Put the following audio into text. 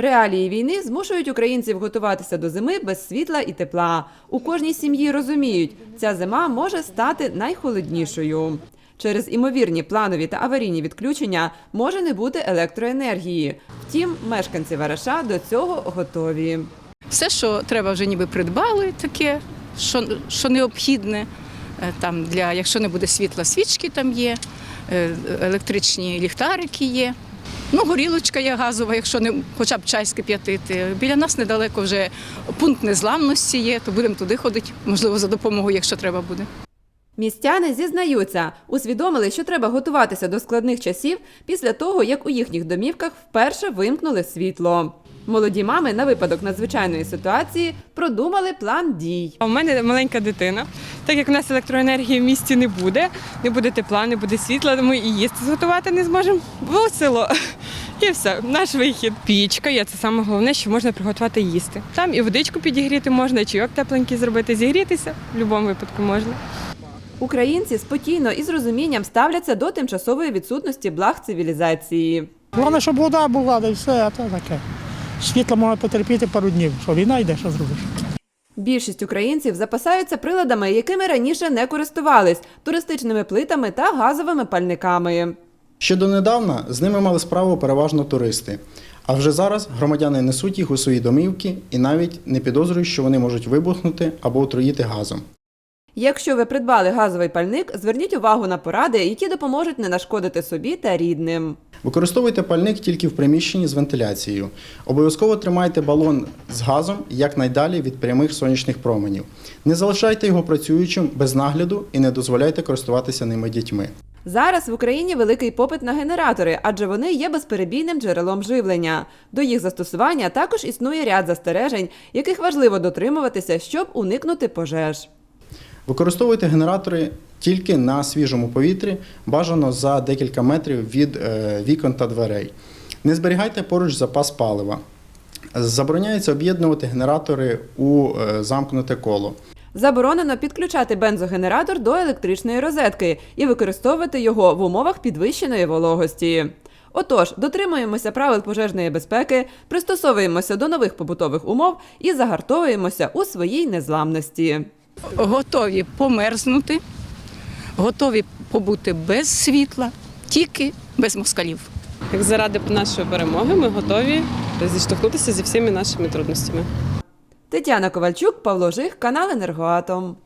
Реалії війни змушують українців готуватися до зими без світла і тепла. У кожній сім'ї розуміють, ця зима може стати найхолоднішою. Через імовірні планові та аварійні відключення може не бути електроенергії. Втім, мешканці Вараша до цього готові. Все, що треба, вже ніби придбали, таке, що, що необхідне. Е, Там для, якщо не буде світла, свічки там є, е, електричні ліхтарики є. Ну, горілочка є газова, якщо не хоча б чай скип'ятити. Біля нас недалеко вже пункт незламності є, то будемо туди ходити, можливо, за допомогою, якщо треба буде. Містяни зізнаються, усвідомили, що треба готуватися до складних часів після того, як у їхніх домівках вперше вимкнули світло. Молоді мами на випадок надзвичайної ситуації продумали план дій. А у мене маленька дитина. Так як у нас електроенергії в місті не буде, не буде тепла, не буде світла, ми і їсти зготувати не зможемо. В село. І все, наш вихід. Пічка є, це саме головне, що можна приготувати їсти. Там і водичку підігріти можна, чайок тепленький зробити, зігрітися в будь-якому випадку можна. Українці спокійно і з розумінням ставляться до тимчасової відсутності благ цивілізації. Головне, щоб вода була, да і все, а то таке. Світло можна потерпіти пару днів. Що війна йде, що зробиш? Більшість українців запасаються приладами, якими раніше не користувались туристичними плитами та газовими пальниками. Ще донедавна з ними мали справу переважно туристи. А вже зараз громадяни несуть їх у свої домівки і навіть не підозрюють, що вони можуть вибухнути або отруїти газом. Якщо ви придбали газовий пальник, зверніть увагу на поради, які допоможуть не нашкодити собі та рідним. Використовуйте пальник тільки в приміщенні з вентиляцією. Обов'язково тримайте балон з газом якнайдалі від прямих сонячних променів. Не залишайте його працюючим без нагляду і не дозволяйте користуватися ними дітьми. Зараз в Україні великий попит на генератори, адже вони є безперебійним джерелом живлення. До їх застосування також існує ряд застережень, яких важливо дотримуватися, щоб уникнути пожеж. Використовуйте генератори тільки на свіжому повітрі, бажано за декілька метрів від е, вікон та дверей. Не зберігайте поруч запас палива. Забороняється об'єднувати генератори у е, замкнуте коло. Заборонено підключати бензогенератор до електричної розетки і використовувати його в умовах підвищеної вологості. Отож, дотримуємося правил пожежної безпеки, пристосовуємося до нових побутових умов і загартовуємося у своїй незламності. Готові померзнути, готові побути без світла, тільки без москалів. Як заради нашої перемоги ми готові зіштовхнутися зі всіми нашими трудностями. Тетяна Ковальчук, Павло Жих, канал Енергоатом.